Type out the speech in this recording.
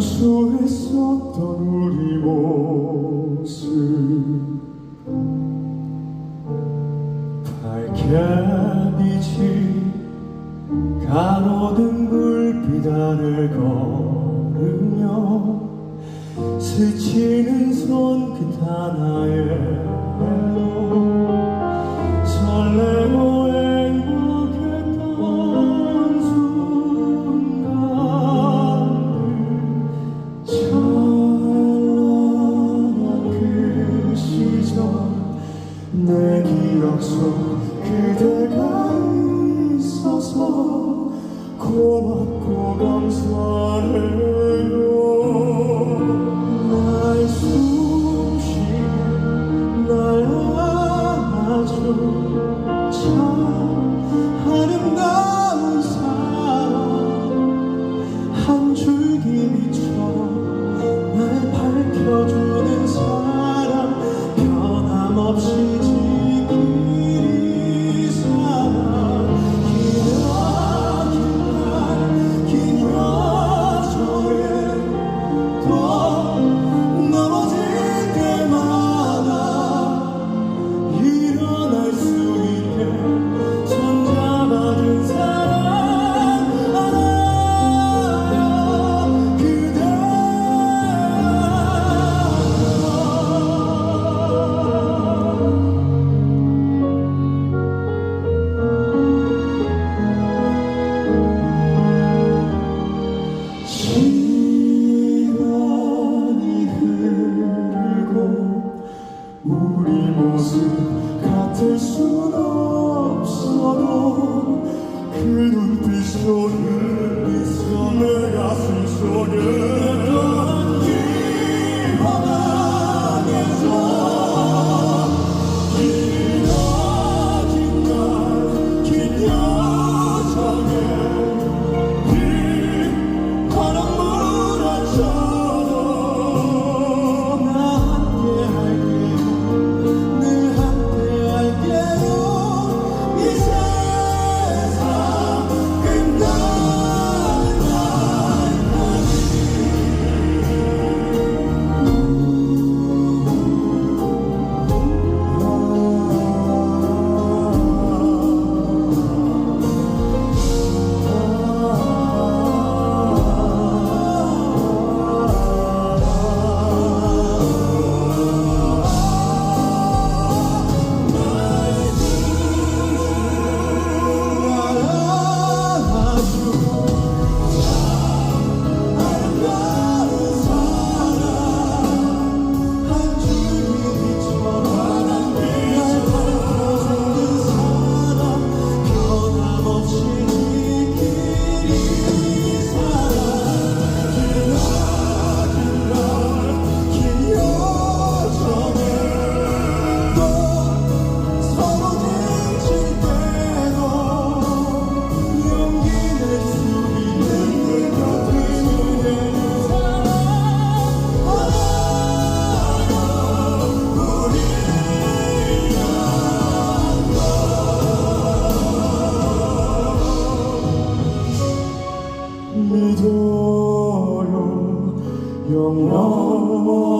순수했었던 우리 모습. 밝게 빛이 가로등 불빛 아래 걸으며 스치는 손끝 하나에 그 고맙고 감사해요. 날 숨쉬고 날 안아줘 참 아름다운 사랑. 한 줄기 빛처럼 날 밝혀주는 사랑. 변함없이 눈빛 속에 내 가슴 속에 拥有我。